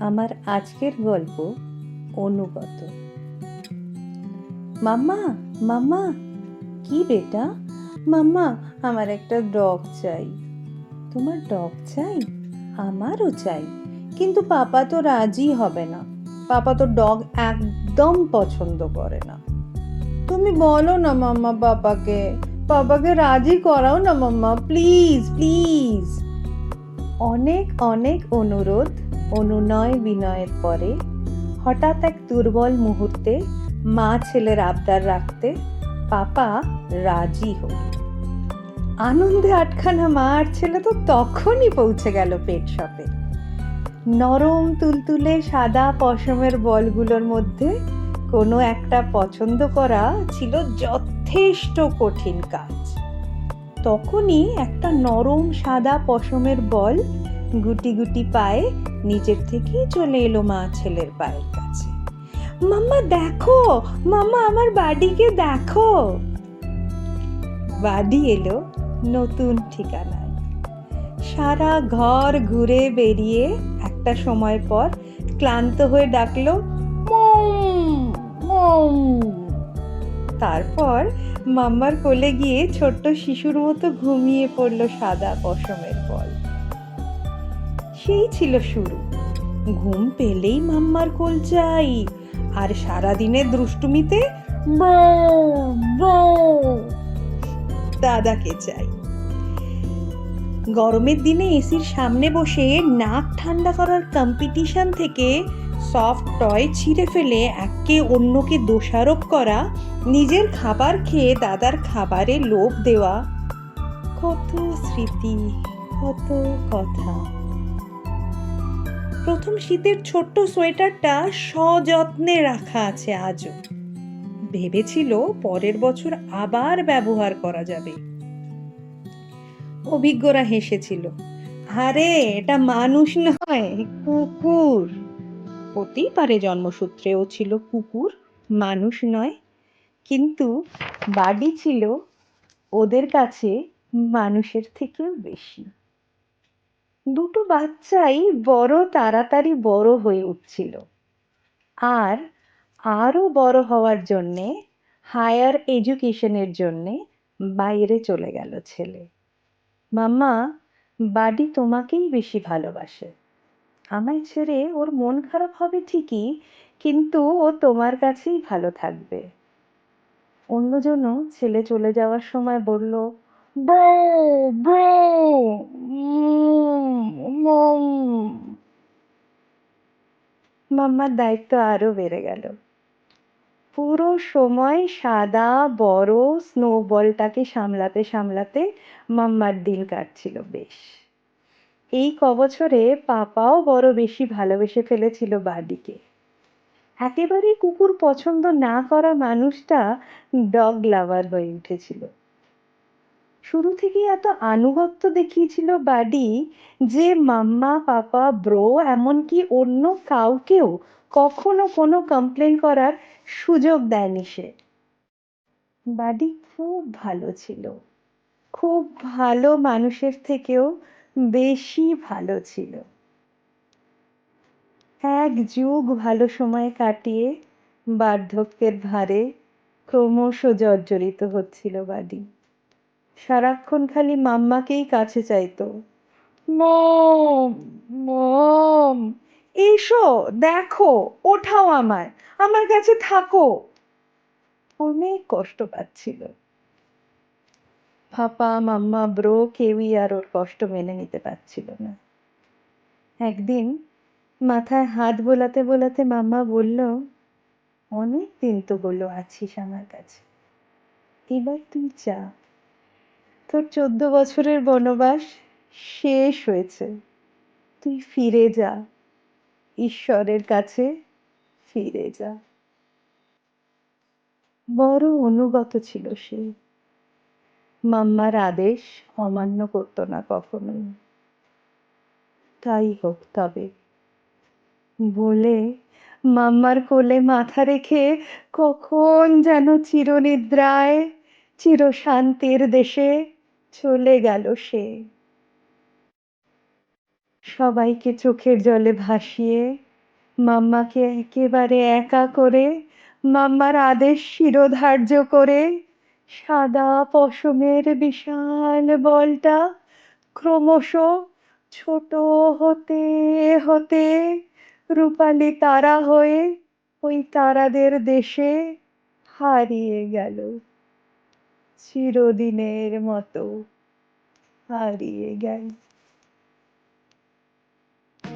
আমার আজকের গল্প অনুগত। মাম্মা মাম্মা, কি বেটা? মাম্মা, আমার একটা ডগ চাই। তোমার ডগ চাই? আমারও চাই। কিন্তু পাপা তো রাজি হবে না। পাপা তো ডগ একদম পছন্দ করে না। তুমি বলো না মাম্মা পাপাকে। পাপাকে রাজি করাও না মাম্মা। Please please. অনেক অনেক অনুরোধ অনুনয় বিনয়ের পরে হঠাৎ এক দুর্বল মুহূর্তে মা ছেলের আবদার রাখতে পাপা রাজি হল। আনন্দে আটখানা মা আর ছেলে তো তখনই পৌঁছে গেল পেট শপে। নরম তুলতুলে সাদা পশমের বলগুলোর মধ্যে কোনো একটা পছন্দ করা ছিল যথেষ্ট কঠিন কাজ। তখনই একটা নরম সাদা পশমের বল গুটি গুটি পায়ে নিজের থেকেই চলে এলো মা ছেলের পায়ের কাছে। মাম্মা, দেখো! মাম্মা, আমার বাড়িকে দেখো! বাড়ি এলো নতুন ঠিকানায়। সারা ঘর ঘুরে বেরিয়ে একটা সময় পর ক্লান্ত হয়ে ডাকলো তারপর মাম্মার কোলে গিয়ে ছোট্ট শিশুর মতো ঘুমিয়ে পড়ল সাদা পশমের বল। সেই ছিল শুরু। ঘুম পেলেই মাম্মার কোল চাই, আর সারাদিনের দুষ্টুমিতে দাদাকে চাই। গরমের দিনে এসির সামনে বসে নাক ঠান্ডা করার কম্পিটিশন থেকে সফট টয় ছিঁড়ে ফেলে একে অন্যকে দোষারোপ করা, নিজের খাবার খেয়ে দাদার খাবারে লোভ দেওয়া। কত স্মৃতি, কত কথা। প্রথম শীতের ছোট্ট সোয়েটারটা সযত্নে রাখা আছে আজও। ভেবেছিল পরের বছর আবার ব্যবহার করা যাবে। অভিজ্ঞরা হেসেছিল, আরে, এটা মানুষ নয়, কুকুর। হতেই পারে জন্মসূত্রেও ছিল কুকুর, মানুষ নয়, কিন্তু বাড়ি ছিল ওদের কাছে মানুষের থেকেও বেশি। দুটো বাচ্চাই বড়, তাড়াতাড়ি বড় হয়ে উঠছিল। আর আরও বড় হওয়ার জন্যে, হায়ার এডুকেশনের জন্যে বাইরে চলে গেল ছেলে। মাম্মা, বাড়ি তোমাকেই বেশি ভালোবাসে। আমায় ছেড়ে ওর মন খারাপ হবে ঠিকই, কিন্তু ও তোমার কাছেই ভালো থাকবে। অন্যজন ছেলে চলে যাওয়ার সময় বলল, বউ বউ মাম্মার দায়িত্ব আরও বেড়ে গেল। পুরো সময় সাদা, বড় স্নোবলটাকে সামলাতে সামলাতে মাম্মার দিন কাটছিল বেশ। এই কবছরে পাপাও বড় বেশি ভালোবেসে ফেলেছিল বাডিকে একেবারে কুকুর পছন্দ না করা মানুষটা ডগ লাভার হয়ে উঠেছিল। শুরু থেকেই এত আনুগত্য দেখিয়েছিল বাডি যে মাম্মা, পাপা, ব্রো, এমনকি অন্য কাউকেও কখনো কোনো কমপ্লেন করার সুযোগ দেয়নি সে। বাডি খুব ভালো ছিল। খুব ভালো মানুষের থেকেও বেশি ভালো ছিল। এক যুগ ভালো সময় কাটিয়ে বার্ধক্যের ভারে ক্রমশ জর্জরিত হচ্ছিল বাড়ি। সারাক্ষণ খালি মাম্মাকেই কাছে চাইতো। মম মম। এসো দেখো ওঠাও আমায় আমার কাছে থাকো। অনেক কষ্ট পাচ্ছিল। পাপা মাম্মা ব্রো কেউই আর ওর কষ্ট মেনে নিতে পারছিল না। একদিন মাথায় হাত বোলাতে বোলাতে মাম্মা বলল অনেক দিন তো বলল আছিস আমার কাছে। এবার তুই যা। তোর চোদ্দ বছরের বনবাস শেষ হয়েছে। তুই ফিরে যা। ঈশ্বরের কাছে ফিরে যা। বড় অনুগত ছিল সে। মাম্মার আদেশ অমান্য করতো না কখনোই। তাই হোক তবে। বলে মাম্মার কোলে মাথা রেখে কখন যেন চিরনিদ্রায়, চিরশান্তির দেশে চলে গেল সে। সবাইকে চোখের জলে ভাসিয়ে, মাম্মাকে একেবারে একা করে, মাম্মার আদেশ শিরোধার্য করে, সাদা পশমের বিশাল বলটা ক্রমশ ছোট হতে হতে রূপালি তারা হয়ে ওই তারাদের দেশে হারিয়ে গেল। চিরদিনের মতো হারিয়ে গেল।